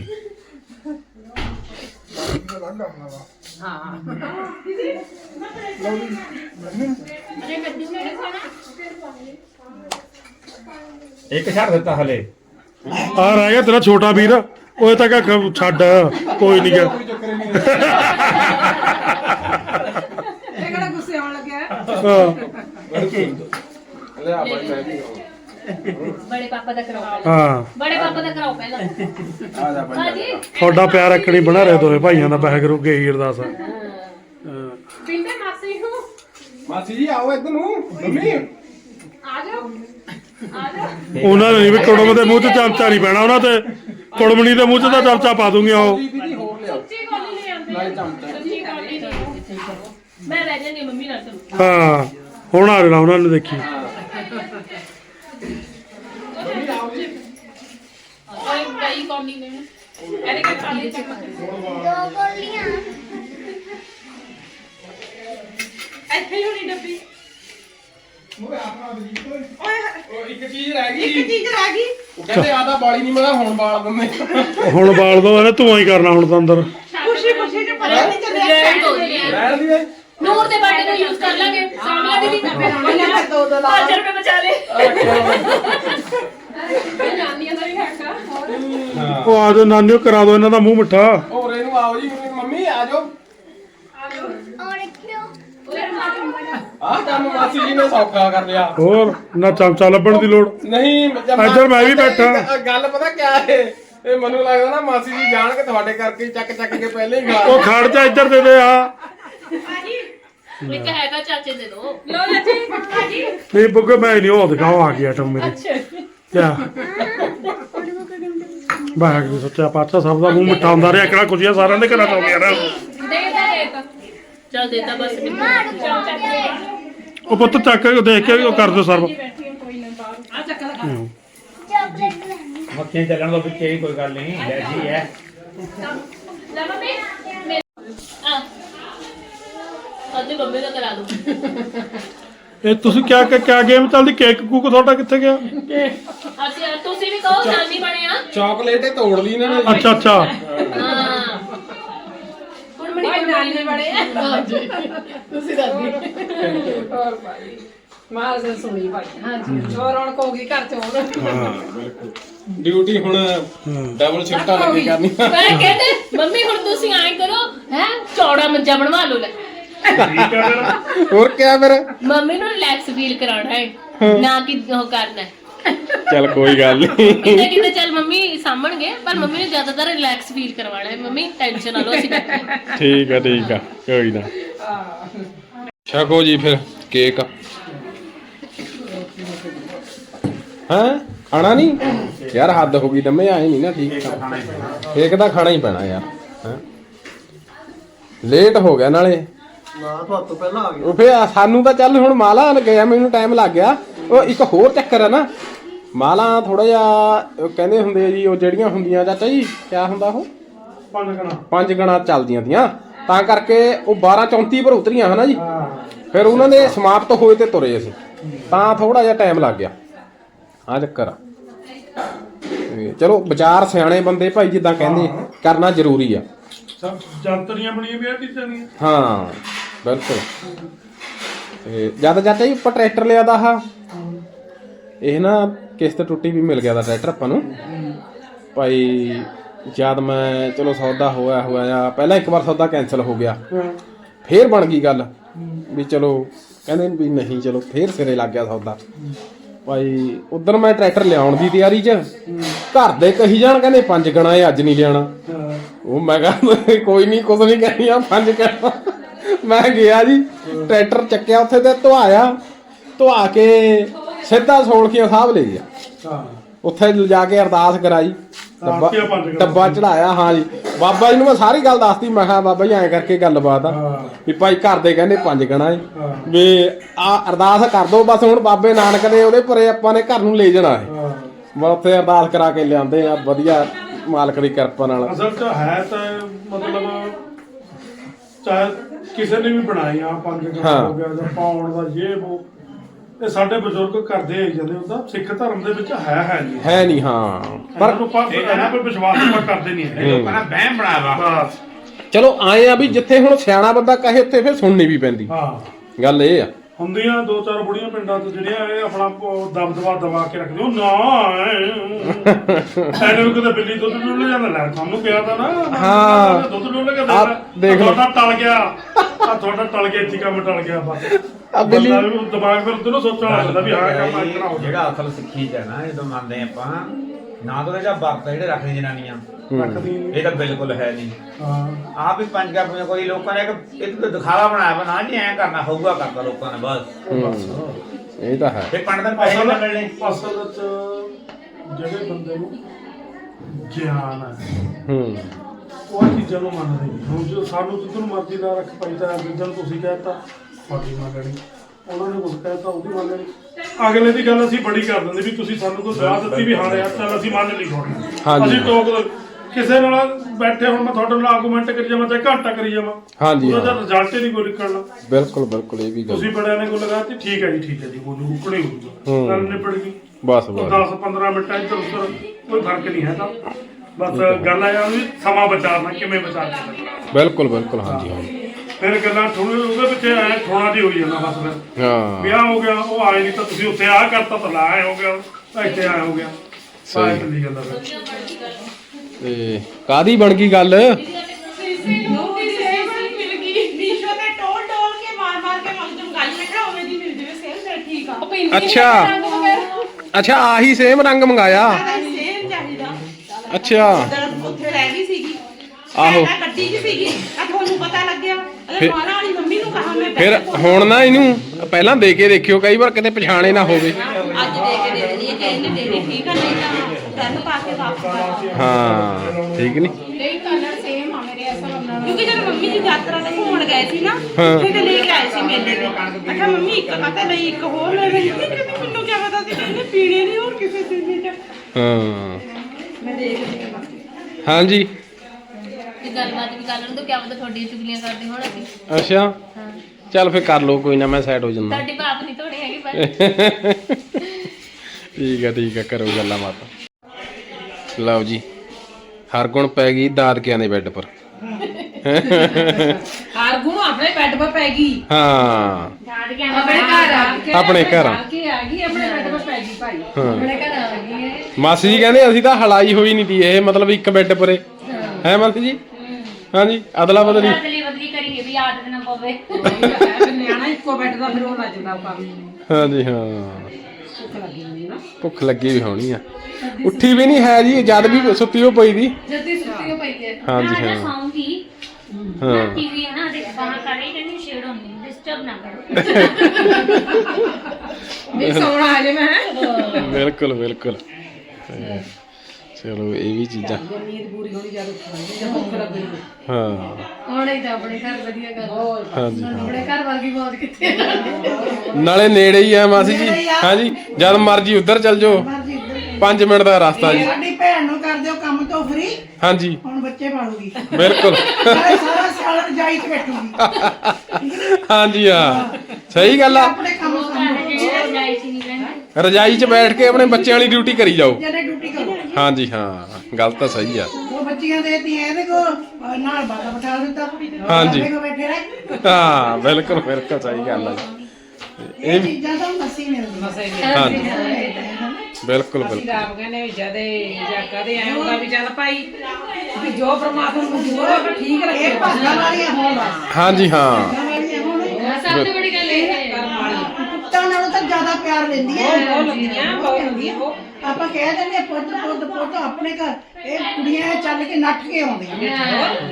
G: ਇੱਕ ਛੱਡ ਦਿੱਤਾ ਹਲੇ।
B: ਆ ਰਹਿ ਗਿਆ ਤੇਰਾ ਛੋਟਾ ਵੀਰ ਉਹ ਤਾਂ ਕਾ ਛੱਡ ਕੋਈ ਨਹੀਂ ਗਾ।
D: ਇਹ ਕਿਹੜਾ ਗੁੱਸੇ ਆਉਣ ਲੱਗਿਆ?
B: ਹਾਂ,
A: ਲੈ ਆ ਭਾਈ ਮੈਂ ਵੀ
C: ਬੜੇ ਪਾਪਾ ਦਾ ਕਰਾਓ ਪਹਿਲਾਂ।
B: ਹਾਂ।
C: ਬੜੇ ਪਾਪਾ ਦਾ ਕਰਾਓ ਪਹਿਲਾਂ।
A: ਆ ਜਾ ਭਾਈ
C: ਹਾਂਜੀ
B: ਤੁਹਾਡਾ ਪਿਆਰ ਰੱਖਣੀ ਬਣਾ ਰਹੇ ਦੋਵੇਂ ਭਾਈਆਂ ਦਾ ਵਾਹਿਗੁਰੂ ਕੀ ਅਰਦਾਸ ਆ।
E: ਪਿੰਡੇ ਮਾਸੀ ਨੂੰ।
A: ਮਾਸੀ ਜੀ ਆਓ ਇੱਧਰ ਨੂੰ। ਮੰਮੀ।
E: ਆ ਜਾਓ। ਆ ਜਾਓ।
B: ਉਹਨਾਂ ਨੇ ਨਹੀਂ ਵੀ ਕੁੜਮ ਦੇ ਮੂੰਹ 'ਚ ਚਮਚਾ ਨਹੀਂ ਪੈਣਾ ਉਹਨਾਂ ਤੇ ਕੁੜਮਣੀ ਦੇ ਮੂੰਹ 'ਚ ਤਾਂ ਚਮਚਾ ਪਾ ਦੂੰਗੀਆਂ ਉਹ।
A: ਦੀਦੀ ਹੋਰ ਲਿਆਓ।
E: ਸੱਚੀ ਗੱਲ ਨਹੀਂ ਆਉਂਦੀ
A: ਨਾਲੇ ਚਮਚਾ।
E: ਸੱਚੀ ਗੱਲ ਨਹੀਂ
C: ਮੈਂ ਰਹਿ ਜਾਂਦੀ ਹਾਂ ਮੰਮੀ ਨਾਲ ਚਲੋ
B: ਹਾਂ। ਹੁਣ ਆ ਜਾਣਾ ਉਹਨਾਂ ਨੇ ਦੇਖੀ।
E: ਓਏ ਗਈ ਕੌਣੀ ਨੇ। ਇਹਦੇ ਕੋਲ ਖਾਲੀ ਚਮਚ ਇੱਥੇ ਹੀ ਹੋਣੀ ਡੱਬੀ।
A: ਉਹ ਇੱਕ ਚੀਜ਼ ਰਹਿ ਗਈ।
F: ਇੱਕ ਚੀਜ਼ ਰਹਿ ਗਈ।
A: ਉਹ ਕਹਿੰਦੇ ਆਦਾ ਬਾਲੀ ਨਹੀਂ ਮੈਂ ਹੁਣ ਬਾਲ ਦਿੰਦੇ।
B: ਹੁਣ ਬਾਲ ਦੋ ਇਹਨੇ ਧੂਆਂ ਹੀ ਕਰਨਾ ਹੁਣ ਤਾਂ ਅੰਦਰ।
F: ਖੁਸ਼ੀ ਖੁਸ਼ੀ ਚ ਪਤਾ ਨਹੀਂ
C: ਹੋ ਹੈ।
A: ਰਹਿਣ ਦੀਏ
C: ਨੂਰ ਦੇ ਬਰਥਡੇ ਨੂੰ ਯੂਜ਼ ਕਰ ਲਾਂਗੇ। ਸਾਹਮਣੇ ਦੀਦੀ
D: ਉਹਨੇ ਫਿਰ ਦੋ ਦੋ ਲਾ
C: 5 ਰੁਪਏ ਬਚਾ ਲੇ
E: ਇਹ ਨਾਨੀਆਂ ਦਾ ਵੀ ਹੈਗਾ।
B: ਉਹ ਆ ਜਾਓ ਨਾਨੀਓ ਕਰਾ ਦਿਓ ਇਹਨਾਂ ਦਾ ਮੂੰਹ ਮਿੱਠਾ।
A: ਹੋਰ ਇਹਨੂੰ ਆਓ ਜੀ ਮੰਮੀ ਆ ਜਾਓ। ਆ ਤੁਹਾਨੂੰ ਮਾਸੀ ਜੀ ਨੇ ਸੌਖਾ ਕਰ ਲਿਆ।
B: ਹੋਰ ਨਾ ਚਮਚਾ ਲੱਭਣ ਦੀ ਲੋੜ।
A: ਨਹੀਂ
B: ਇੱਧਰ ਮੈਂ ਵੀ ਬੈਠਾ।
A: ਗੱਲ ਪਤਾ ਕਿਆ ਹੈ ਇਹ ਮੈਨੂੰ ਲੱਗਦਾ ਨਾ ਮਾਸੀ ਜੀ ਜਾਣ ਕੇ ਤੁਹਾਡੇ ਕਰਕੇ ਹੀ ਚੱਕ ਚੱਕ ਕੇ ਪਹਿਲੇ ਹੀ
B: ਉਹ
A: ਖਾ
B: ਖੜ ਜਾ ਇੱਧਰ ਦੇ ਦੇ ਆ।
C: ਇੱਕ ਹੈਗਾ ਚਾਚੇ ਦੇ ਦੋ।
E: ਲੋ ਜੀ ਭਾਜੀ।
B: ਨਹੀਂ ਬੁੱਗੇ ਮੈਂ ਨਹੀਂ ਉਹ ਦਿਖਾਓ ਆ ਗਿਆ ਟਮ ਮੇਰੇ। ਕਿਆ? ਵਾਹਿਗੁਰੂ ਸੱਚਾ ਪਾਤਸ਼ਾਹ ਸਭ ਦਾ ਮੂੰਹ ਮਿੱਠਾ ਹੁੰਦਾ ਰਿਹਾ ਕਿਹੜਾ ਕੁਝੀਆਂ ਸਾਰਿਆਂ ਦੇ ਘਰਾਂ ਚ ਆਉਂਦੀਆਂ ਨਾ।
E: ਦੇ ਦੇ
C: ਚੱਲ ਦੇਤਾ ਬਸ
B: ਉਹ ਪੁੱਤ ਚੱਕ ਕੇ ਦੇਖ ਕੇ ਉਹ ਕਰ ਦਿਓ ਸਰਵ।
E: ਬੈਠੀ ਹਾਂ ਕੋਈ ਨਾ ਬਾਹਰ।
D: ਆ ਚੱਕ ਲਗਾ
G: ਮੱਖੀਆਂ ਚੱਲਣ ਤੋਂ ਪਿੱਛੇ ਹੀ ਕੋਈ ਗੱਲ ਨਹੀਂ ਲੈ ਜੀ ਹੈ
C: ਲੈ ਮੰਮੀ। ਮੇਰੇ ਆ। ਅੱਜ ਮੰਮੀ ਦਾ ਕਰਾ ਦੋ
B: ਇਹ ਤੁਸੀਂ ਕਿਆ ਕਿਆ ਕਿਆ ਗੇਮ ਚੱਲਦੀ? ਕੇਕ ਕੂਕ ਤੁਹਾਡਾ ਕਿੱਥੇ ਗਿਆ?
C: ਅਸੀਂ ਤੁਸੀਂ ਵੀ ਕਹੋ ਨਾਨੀ ਬਣੇ ਆ।
A: ਚਾਕਲੇਟ ਹੀ ਤੋੜ ਲਈ ਇਹਨਾਂ ਨੇ।
B: ਅੱਛਾ ਅੱਛਾ।
C: ਹਾਂ।
E: ਭਾਈ ਨਾਨੀ ਆ।
D: ਹੋਰ ਭਾਈ ਸੁਣੀ ਭਾਈ। ਹਾਂਜੀ ਹੋਰ ਰੌਣਕ ਹੋ ਗਈ ਘਰ ਚ ਹੋਰ
B: ਹਾਂ
A: ਡਿਊਟੀ ਹੁਣ ਡਬਲ ਸ਼ਿਫਟਾਂ ਲੱਗੀ ਕਰਨੀ
C: ਮੈਂ ਕਹਿੰਦੇ ਮੰਮੀ ਹੁਣ ਤੁਸੀਂ ਐਂ ਕਰੋ ਹੈ ਚੌੜਾ ਮੰਜਾ ਬਣਵਾ ਲਓ ਲੈ।
A: ਹੋਰ ਕਿਆ ਫਿਰ?
C: ਮੰਮੀ ਨੂੰ ਰਿਲੈਕਸ ਫੀਲ ਕਰਾਉਣਾ ਹੈ ਨਾ ਕਿ ਉਹ ਕਰਨਾ ਹੈ।
A: ਚੱਲ ਕੋਈ ਗੱਲ ਨਹੀਂ।
C: ਕਿਤੇ ਕਿਤੇ ਚੱਲ ਮੰਮੀ ਸਾਂਭਣਗੇ ਪਰ ਮੰਮੀ ਨੂੰ ਜ਼ਿਆਦਾਤਰ ਰਿਲੈਕਸ ਫੀਲ ਕਰਵਾਉਣਾ ਹੈ। ਮੰਮੀ ਟੈਨਸ਼ਨ ਨਾ ਲਓ ਅਸੀਂ ਹਾਂ।
A: ਠੀਕ ਆ ਠੀਕ ਆ ਕੋਈ ਨਾ। ਛਕੋ ਜੀ ਫਿਰ ਕੇਕ ਹਾਂ? ਖਾਣਾ ਨਹੀਂ? ਯਾਰ ਹੱਦ ਹੋ ਗਈ ਦਮੇ ਆਏ ਨਹੀਂ ਨਾ ਠੀਕ ਕੇਕ ਤਾਂ ਖਾਣਾ ਹੀ ਪੈਣਾ। ਯਾਰ ਹੈਂ। ਲੇਟ ਹੋ ਗਿਆ ਨਾਲੇ।
H: ਨਾ ਤੁਹਾਡੇ ਤੋਂ ਪਹਿਲਾਂ ਆ ਗਿਆ।
A: ਉਹ ਫੇ ਸਾਨੂੰ ਤਾਂ ਚੱਲ ਹੁਣ ਮਾਲਾ ਗਿਆ ਮੈਨੂੰ ਟਾਈਮ ਲੱਗ ਗਿਆ। ਉਹ ਇੱਕ ਹੋਰ ਚੱਕਰ ਹੈ ਨਾ। ਮਾਲਾ ਥੋੜਾ ਜਿਹਾ ਉਹ ਕਹਿੰਦੇ ਹੁੰਦੇ ਆ ਜੀ ਉਹ ਜਿਹੜੀਆਂ ਹੁੰਦੀਆਂ ਚਾਚਾ ਜੀ ਕਿਆ ਹੁੰਦਾ ਉਹ?
B: ਪੰਜ ਗਣਾ।
A: ਪੰਜ ਗਣਾ ਚੱਲਦੀਆਂ ਦੀਆਂ ਤਾਂ ਕਰਕੇ ਉਹ 12 34 ਪਰ ਉਤਰੀਆਂ ਹਨਾ ਜੀ?
B: ਹਾਂ।
A: ਫਿਰ ਉਹਨਾਂ ਦੇ ਸਮਾਪਤ ਹੋਏ ਤੇ ਤੁਰੇ ਅਸੀਂ। ਤਾਂ ਥੋੜਾ ਜਿਹਾ ਟਾਈਮ ਲੱਗ ਗਿਆ। ਆ ਚੱਕਰ ਆ। ਚਲੋ ਵਿਚਾਰ ਸਿਆਣੇ ਬੰਦੇ ਭਾਈ ਜਿੱਦਾਂ ਕਹਿੰਦੇ ਕਰਨਾ ਜ਼ਰੂਰੀ ਆ।
B: ਸਭ ਜੰਤਰੀਆਂ ਬਣੀਆਂ ਵੀ ਆ ਚੀਜ਼ਾਂ ਦੀਆਂ
A: ਹਾਂ। ਬਿਲਕੁਲ ਤੇ ਜਦ ਚਾਚਾ ਜੀ ਉੱਪਰ ਟਰੈਕਟਰ ਲਿਆ ਦਾ ਆਹ ਇਹ ਨਾ ਕਿਸ਼ਤ ਟੁੱਟੀ ਵੀ ਮਿਲ ਗਿਆ ਦਾ ਟਰੈਕਟਰ ਆਪਾਂ ਨੂੰ। ਭਾਈ ਜਦ ਮੈਂ ਚਲੋ ਸੌਦਾ ਹੋਇਆ ਹੋਇਆ ਪਹਿਲਾਂ ਇੱਕ ਵਾਰ ਸੌਦਾ ਕੈਨਸਲ ਹੋ ਗਿਆ। ਫੇਰ ਬਣ ਗਈ ਗੱਲ ਵੀ ਚਲੋ ਕਹਿੰਦੇ ਵੀ ਨਹੀਂ ਚਲੋ ਫੇਰ ਸਿਰੇ ਲੱਗ ਗਿਆ ਸੌਦਾ। ਭਾਈ ਉਧਰ ਮੈਂ ਟਰੈਕਟਰ ਲਿਆਉਣ ਦੀ ਤਿਆਰੀ 'ਚ ਘਰ ਦੇ ਕਹੀ ਜਾਣ ਕਹਿੰਦੇ ਪੰਜ ਗਣਾ ਇਹ ਅੱਜ ਨਹੀਂ ਲਿਆਣਾ ਉਹ ਮੈਂ ਕਿਹਾ ਕੋਈ ਨਹੀਂ ਕੁਝ ਨਹੀਂ ਕਹਿਣੀ ਆ ਪੰਜ ਕਹਿਣਾ। ਮੈਂ ਗਿਆ ਜੀ ਟਰੈਕਟਰ ਚੱਕਿਆ ਉੱਥੇ ਤੇ ਧਵਾਇਆ ਧਵਾ ਕੇ ਸਿੱਧਾ ਸੋਲਖੀਆਂ ਸਾਹਿਬ ਲੈ ਗਿਆ।
B: ਹਾਂ।
A: ਉੱਥੇ ਲਿਜਾ ਕੇ ਅਰਦਾਸ ਕਰਾਈ। ਡੱਬਾ ਚੜਾਇਆ ਹਾਂ ਜੀ। ਬਾਬਾ ਜੀ ਨੂੰ ਮੈਂ ਸਾਰੀ ਗੱਲ ਦੱਸਤੀ ਮੈਂ ਕਿਹਾ ਬਾਬਾ ਜੀ ਐਂ ਕਰਕੇ ਗੱਲਬਾਤ ਆ। ਵੀ ਭਾਈ ਘਰ ਦੇ ਕਹਿੰਦੇ ਪੰਜ ਗਣਾ ਏ। ਵੀ ਆ ਅਰਦਾਸ ਕਰ ਦੋ ਬਸ ਹੁਣ ਬਾਬੇ ਨਾਨਕ ਦੇ ਉਹਦੇ ਪਰੇ ਆਪਾਂ ਨੇ ਘਰ ਨੂੰ ਲੈ ਜਾਣਾ
B: ਹਾਂ।
A: ਮੈਂ ਉੱਥੇ ਅਰਦਾਸ ਕਰਾ ਕੇ ਲਿਆਂਦੇ ਆ ਵਧੀਆ ਮਾਲਕ ਦੀ ਕਿਰਪਾ ਨਾਲ।
B: ਅਸਲ ਚ ਹੈ ਤਾਂ ਮਤਲਬ ਚਾਹੇ ਕਿਸੇ ਨੇ ਵੀ ਬਣਾਈ ਆ ਪੰਜ
A: ਹਾਂ।
B: ਹੋ ਗਿਆ ਜਾਂ ਪਾਉਣ ਦਾ ਇਹ ਉਹ ਇਹ ਸਾਡੇ ਬਜ਼ੁਰਗ ਕਰਦੇ ਆਈ ਜਾਂਦੇ ਹੁੰਦਾ ਸਿੱਖ ਧਰਮ ਦੇ ਵਿੱਚ ਹੈ ਹੈ ਨਹੀਂ
A: ਹੈ ਨਹੀਂ ਹਾਂ।
B: ਪਰ
A: ਪਰ
B: ਇਹਨਾਂ ਪਰ ਵਿਸ਼ਵਾਸ ਆਪਾਂ ਕਰਦੇ ਨਹੀਂ ਹੈ
G: ਲੋਕਾਂ ਦਾ ਵਹਿਮ ਬਣਾਵਾ
B: ਬਸ।
A: ਚਲੋ ਆਏ ਆ ਵੀ ਜਿੱਥੇ ਹੁਣ ਸਿਆਣਾ ਬੰਦਾ ਕਹੇ ਉੱਥੇ ਫਿਰ ਸੁਣਨੀ ਵੀ ਪੈਂਦੀ।
B: ਹਾਂ।
A: ਗੱਲ ਇਹ ਆ।
B: ਹੁੰਦੀਆਂ ਦੋ ਚਾਰ ਬੁੜੀਆਂ ਪਿੰਡਾਂ ਤੋਂ ਜਿਹੜੀਆਂ ਇਹ ਆਪਣਾ ਦਬਦਬਾ ਦਬਾ ਕੇ ਰੱਖਦੇ ਉਹ ਨਾ ਐਨੇ ਕਿਤੇ ਬਿੱਲੀ ਦੁੱਧ ਡੁੱਲ ਜਾਂਦਾ ਲੈ ਤੁਹਾਨੂੰ ਕਿਹਾ ਤਾਂ ਨਾ।
A: ਹਾਂ।
B: ਦੁੱਧ ਡੁੱਲ ਕੇ
A: ਦੇਖ ਲਓ।
B: ਤੁਹਾਡਾ ਟਲ ਗਿਆ। ਆ ਤੁਹਾਡਾ ਟਲ ਗਿਆ ਇੱਥੇ ਕੰਮ ਟਲ ਗਿਆ ਬਸ।
A: ਆ ਬਿੱਲੀ-
B: ਦਿਮਾਗ ਫਿਰ ਉਧਰ ਨੂੰ ਸੋਚਣ ਜਾਂਦਾ ਵੀ ਹਾਂ ਕੰਮ ਤਰ੍ਹਾਂ ਹੋ ਗਿਆ।
G: ਜਿਹੜਾ ਅਸਲ ਸਿੱਖੀ ਚ ਹੈ ਨਾ ਜਦੋਂ ਮੰਨਦੇ ਆਪਾਂ। ਨਾ ਤਾਂ ਇਹਦਾ ਵਰਤ ਜਿਹੜੇ ਰੱਖਦੇ ਜਨਾਨੀਆਂ। ਇਹ ਤਾਂ ਬਿਲਕੁਲ ਹੈ ਨਹੀਂ।
B: ਹਾਂ।
G: ਆਪ ਹੀ ਪੰਜ ਕਰਦੀਆਂ ਕੋਈ ਲੋਕਾਂ ਨੇ ਇੱਕ ਇਹ ਤਾਂ ਦਿਖਾਵਾ ਬਣਾਇਆ ਵਾ ਨਾ ਜੀ ਐਂ ਕਰਨਾ ਹੋਊਗਾ ਕਰਦਾ ਲੋਕਾਂ ਨੇ ਬਸ।
A: ਇਹ ਤਾਂ ਹੈ।
G: ਫਿਰ ਪੰਡਤਾਂ ਨੂੰ ਪੈਸੇ ਨਾ ਮਿਲਣੇ
B: ਅਸਲ ਚ ਜਿਹੜੇ ਬੰਦੇ ਨੂੰ ਗਿਆਨ ਹੈ
A: ਹੂੰ।
B: ਉਹ ਆਹ ਚੀਜ਼ਾਂ ਨੂੰ ਮੰਨਦੇ ਨਹੀਂ। ਹੁਣ ਜੋ ਸਾਨੂੰ ਜਿੱਦੋਂ ਮਰਜ਼ੀ ਨਾ ਰੱਖ ਪਾਈ ਤਾਂ ਜਿੱਦਾਂ ਤੁਸੀਂ ਕਹਿਤਾ ਸਾਡੀ ਮੰਨ ਲੈਣੀ ਉਹਨਾਂ ਨੇ ਕੁਝ ਕਹਿਤਾ ਉਹਦੀ ਮੰਨ ਲੈਣੀ ਅਗਲੇ ਦੀ ਗੱਲ ਅਸੀਂ ਬੜੀ ਕਰ ਦਿੰਦੇ ਵੀ ਤੁਸੀਂ ਸਾਨੂੰ ਕੋਈ ਸਲਾਹ ਦਿੱਤੀ ਵੀ ਹਾਂ ਯਾਰ ਚੱਲ ਅਸੀਂ ਮੰਨ ਲਈ ਥੋੜੀ
A: ਹਾਂਜੀ।
B: ਅਸੀਂ ਟੋਕ ਕਿਸੇ ਨਾਲ ਬੈਠੇ ਹੁਣ ਮੈਂ ਤੁਹਾਡੇ ਨਾਲ ਆਰਗੂਮੈਂਟ ਕਰੀ ਜਾਵਾਂ ਚਾਹੇ ਘੰਟਾ ਕਰੀ ਜਾਵਾਂ।
A: ਹਾਂਜੀ,
B: ਉਹਦਾ। ਰਿਜ਼ਲਟ ਹੀ ਨਹੀਂ ਕੋਈ ਨਿਕਲਣਾ।
A: ਬਿਲਕੁਲ ਬਿਲਕੁਲ ਇਹ ਵੀ ਗੱਲ।
B: ਤੁਸੀਂ ਬੜਿਆਂ ਨੇ ਕੋਈ ਲਗਾਤੀ ਠੀਕ ਹੈ ਜੀ ਠੀਕ ਹੈ ਜੀ ਬੋਲੂ ਉਕੜੀ ਹੋਊਗਾ
A: ਹੂੰ।
B: ਗੱਲ ਨਿਬੜ ਗਈ।
A: ਬਸ ਬਸ।
B: 10 15 ਮਿੰਟਾਂ ਚ ਉੱਤਰ ਕੋਈ ਫ਼ਰਕ ਨਹੀਂ ਹੈ ਤਾਂ ਬਸ ਗੱਲ ਆ ਵੀ ਸਮਾਂ ਬਚਾਉਣਾ ਕਿਵੇਂ ਬਚਾ ਕੇ।
A: ਬਿਲਕੁਲ ਬਿਲਕੁਲ ਹਾਂਜੀ ਹਾਂ
B: ਫਿਰ ਗੱਲਾਂ ਥੋੜੇ ਉਹਦੇ ਵਿੱਚ ਐ ਥੋੜਾ ਦੀ ਹੋਈ ਜਾਂਦਾ ਬਸ ਫਿਰ।
A: ਹਾਂ।
B: ਵਿਆਹ ਹੋ ਗਿਆ ਉਹ ਆਏ ਨਹੀਂ ਤਾਂ ਤੁਸੀਂ ਉੱਥੇ ਆ ਕਰਤਾ ਤਾਂ ਲਾ ਆਏ ਹੋ ਗਿਆ ਤਾਂ ਇੱਥੇ ਆਏ ਹੋ ਗਿਆ।
A: ਸਹੀ।
B: ਸਾਈ ਚੱਲੀ ਜਾਂਦਾ ਫਿਰ।
A: ਤੇ ਕਾਦੀ ਬਣ ਗਈ ਗੱਲ?
F: ਮੀਸ਼ੋ ਤੇ ਟੋਲ ਟੋਲ ਕੇ ਮਾਰ ਮਾਰ ਕੇ ਮੰਗ ਜਮਗਾਈ ਮੈਂ ਕਿਹਾ ਉਵੇਂ ਦੀ ਮਿਲ ਜਵੇ ਸੇਮ ਫਿਰ ਠੀਕ ਆ
A: ਅੱਛਾ। ਅੱਛਾ ਆਹੀ ਸੇਮ ਰੰਗ ਮੰਗਾਇਆ।
F: ਸੇਮ ਚਾਹੀਦਾ
A: ਅੱਛਾ।
F: ਦਰਦ ਉੱਥੇ ਰਹਿ ਗਈ ਸੀਗੀ
A: ਆਹੋ।
F: ਮੈਂ ਗੱਡੀ 'ਚ ਸੀਗੀ ਆ ਤੁਹਾਨੂੰ ਪਤਾ ਲੱਗਿਆ। ਅਰੇ
A: ਫਿਰ-
F: ਮਾਰਾ ਵਾਲੀ ਮੰਮੀ ਨੂੰ ਕਹਾ ਮੈਂ
A: ਫਿਰ ਹੁਣ ਨਾ ਇਹਨੂੰ ਪਹਿਲਾਂ ਦੇ ਕੇ ਦੇਖਿਓ ਕਈ ਵਾਰ ਕਿਤੇ ਪਛਾਣੇ ਨਾ ਹੋਵੇ।
F: ਅੱਜ ਦੇ ਕੇ ਦੇ ਦੇਣੀ ਹੈ ਕਿ ਇਹਨੇ ਦੇਣੀ ਠੀਕ ਆ ਨਹੀਂ ਤਾਂ ਰੰਨ ਪਾ ਕੇ ਵਾਪਸ ਕਰ।
A: ਹਾਂ ਠੀਕ ਨਹੀਂ
E: ਨਹੀਂ ਕਲਰ ਸੇਮ ਆ ਮੇਰੇ ਐਸਾ ਬੰਨਾ
F: ਕਿਉਂਕਿ ਜਦ ਮੰਮੀ ਜੀ ਯਾਤਰਾ ਤੇ ਘੁੰਮਣ ਗਏ ਸੀ ਨਾ
A: ਹਾਂ।
F: ਫਿਰ ਲੈ ਕੇ ਆਏ ਸੀ ਮੇਲੇ ਤੇ। ਮੈਂ ਕਿਹਾ ਮੰਮੀ ਇੱਕ ਕਹਤਾ ਨਹੀਂ ਇੱਕ ਹੋਰ ਲੈ ਲਈ। ਕਹਿੰਦੀ ਮੈਨੂੰ ਕੀ ਪਤਾ ਸੀ ਕਹਿੰਦੇ ਪੀਣੇ ਨਹੀਂ ਹੋਰ ਕਿਸੇ ਚੀਜ਼ ਚ
A: ਹਾਂ
F: ਮੈਂ ਦੇਖਦੀ ਹਾਂ। ਬਾਕੀ
A: ਹਾਂਜੀ।
C: ਤੇ ਗੱਲਬਾਤ ਵੀ ਕਰ ਲੈਣ ਤੋਂ ਕਿਆ ਪਤਾ ਤੁਹਾਡੀਆਂ ਚੁਗਲੀਆਂ ਕਰਦੇ ਹੋਣ ਅਸੀਂ।
A: ਅੱਛਾ।
C: ਹਾਂ।
A: ਚੱਲ ਫੇਰ ਕਰ ਲਓ ਕੋਈ ਨਾ ਮੈਂ ਸਾਈਡ ਹੋ ਜਾਂਦਾ।
C: ਤੁਹਾਡੀ ਬਾਪ ਨਹੀਂ ਧੋਣੇ ਹੈਗੇ ਪਰ
A: ਠੀਕ ਆ ਠੀਕ ਆ ਕਰੋ ਗੱਲਾਂ ਬਾਤਾਂ। ਲਓ ਜੀ ਹਰ ਗੁਣ ਪੈ ਗਈ ਦਾਦਕਿਆਂ ਦੇ ਬੈੱਡ ਪਰ।
I: ਆਰਗੂ ਨੂੰ ਆਪਣੇ ਬੈੱਡ 'ਤੇ ਪੈ ਗਈ।
A: ਹਾਂ।
I: ਆਪਣੇ ਘਰ ਆ ਕੇ
A: ਆਪਣੇ ਘਰ ਆ।
I: ਕੇ ਆ ਗਈ ਆਪਣੇ ਬੈੱਡ 'ਤੇ ਪੈ ਗਈ ਭਾਈ।
A: ਹਾਂ।
I: ਆਪਣੇ ਘਰ ਆ ਗਈ ਹੈ
A: ਮਾਸੀ ਜੀ ਕਹਿੰਦੇ ਅਸੀਂ ਤਾਂ ਹਲਾਈ ਹੋਈ ਨਹੀਂ ਤੀ ਇਹ ਮਤਲਬ ਇੱਕ ਬੈੱਡ ਪਰੇ। ਹੈ ਮਾਸੀ ਜੀ? ਹਾਂਜੀ ਅਦਲਾ ਬਦਲੀ।
C: ਬਦਲੀ ਬਦਲੀ ਕਰੀਏ ਵੀ ਆਦਤ ਨਾ ਪਵੇ।
I: ਨਿਆਣਾ ਇੱਕੋ ਬੈੱਡ ਦਾ ਫਿਰ ਉਹ ਲੱਜਦਾ ਕੰਮ
A: ਹਾਂਜੀ ਹਾਂ।
I: ਭੁੱਖ ਲੱਗੀ ਹੋਈ ਹੈ ਨਾ।
A: ਭੁੱਖ ਲੱਗੀ ਵੀ ਹੋਣੀ ਆ। ਉੱਠੀ ਵੀ ਨਹੀਂ ਹੈ ਜੀ ਜਦ ਵੀ ਸੁੱਤੀ ਹੋ ਪਈ ਦੀ।
I: ਜੱਦੀ ਸੁੱਤੀ ਹੋ ਪਈ ਹੈ।
A: ਹਾਂਜੀ ਹਾਂ।
C: ਸੌਂਗੀ।
A: ਹਾਂ।
C: ਟੀਵੀ ਹੈ ਨਾ ਦੇਖ ਬਾਹਰ ਕਰੇ ਕਹਿੰਦੀ ਸ਼ੇਡ ਹੁੰਦੀ ਡਿਸਟਰਬ ਨਾ ਕਰੋ।
I: ਵੀ ਸੌਣਾ ਹਜੇ ਮੈਂ।
A: ਬਿਲਕੁਲ ਬਿਲਕੁਲ। ਤੇ ਚਲੋ ਇਹ ਵੀ ਚੀਜ਼ਾਂ।
I: ਨੀਂਦ ਪੂਰੀ ਹੋਣੀ ਜਦ ਜਦ ਭੁੱਖ ਲੱਗੇ
A: ਹਾਂ।
C: ਆਉਣਾ ਹੀ ਤਾਂ ਆਪਣੇ ਘਰ ਵਧੀਆ ਗੱਲ।
A: ਹਾਂਜੀ
C: ਆਪਣੇ ਘਰ ਵਰਗੀ ਮੌਤ ਕਿੱਥੇ ਆ?
A: ਨਾਲੇ ਨੇੜੇ ਹੀ ਆ ਮਾਸੀ ਜੀ। ਹਾਂਜੀ ਜਦ ਮਰਜ਼ੀ ਉੱਧਰ ਚੱਲ ਜਾਓ। 5 ਮਿੰਟ ਦਾ ਰਸਤਾ ਜੀ।
D: ਸਾਡੀ ਭੈਣ ਨੂੰ ਕਰ ਦਿਓ ਕੰਮ ਤੋਂ ਫਰੀ
A: ਹਾਂਜੀ।
D: ਹੁਣ ਬੱਚੇ ਪਾਲੂਗੀ
A: ਬਿਲਕੁਲ।
D: ਸਾਰਾ ਸਾਲ ਰਜਾਈ 'ਚ ਬੈਠੂਗੀ।
A: ਹਾਂਜੀ ਹਾਂ। ਸਹੀ ਗੱਲ ਆ।
D: ਆਪਣੇ ਕੰਮ ਸਾਂਭੋ।
A: ਰਜਾਈ 'ਚ ਬੈਠ ਕੇ ਆਪਣੇ ਬੱਚਿਆਂ ਵਾਲੀ ਡਿਊਟੀ ਕਰੀ ਜਾਓ।
D: ਜਿਹੜੇ ਡਿਊਟੀ ਕਰੋ।
A: ਹਾਂਜੀ ਹਾਂ ਗੱਲ ਤਾਂ ਸਹੀ ਆ।
D: ਉਹ ਬੱਚੀਆਂ ਦੇ ਤੀ ਇਹਦੇ ਕੋ ਨਾਲ ਬਾਦਾ ਬਿਠਾ ਦਿੱਤਾ।
A: ਹਾਂਜੀ।
D: ਇਹਦੇ ਕੋ ਬੈਠੇ ਰਹੇ।
A: ਹਾਂ ਬਿਲਕੁਲ ਬਿਲਕੁਲ ਸਹੀ ਗੱਲ ਆ। ਜੀ
D: ਇਹ ਚੀਜ਼ਾਂ ਤਾਂ ਮਸੀ ਮਿਲਦੀਆਂ।
I: ਮਸੇ
A: ਹਾਂਜੀ। ਬਿਲਕੁਲ
I: ਅਸੀਂ
A: ਬਿਲਕੁਲ।
I: ਆਪ ਕਹਿੰਦੇ ਵੀ ਜਦੇ ਜਾਂ ਕਦੇ ਐ ਹੁੰਦਾ ਵੀ ਚੱਲ ਭਾਈ ਵੀ ਜੋ ਪ੍ਰਮਾਤਮਾ ਨੂੰ ਮਨਜ਼ੂਰ ਹੋ ਤਾਂ ਠੀਕ ਰੱਖੇ।
D: ਇਹ ਭਾਗਾਂ ਵਾਲੀਆਂ ਹੋਣ ਬਸ।
A: ਹਾਂਜੀ ਹਾਂ।
D: ਵਾਲੀਆਂ ਹੋਣ।
C: ਸਭ ਤੋਂ ਬੜੀ ਗੱਲ ਇਹ ਹੈ।
D: ਕੁੱਤਾਂ ਨਾਲੋਂ ਤਾਂ ਜ਼ਿਆਦਾ ਪਿਆਰ ਲੈਂਦੀਆਂ
I: ਬਹੁਤ ਬਹੁਤ ਲੱਗਦੀਆਂ ਬਹੁਤ ਲੱਗਦੀਆਂ ਉਹ
D: ਆਪਾਂ ਕਹਿ ਦਿੰਦੇ ਪੁੱਤ ਪੁੱਤ ਪੁੱਤ ਆਪਣੇ ਘਰ ਇਹ ਕੁੜੀਆਂ ਚੱਲ ਕੇ ਨੱਠ ਕੇ ਆਉਂਦੀਆਂ।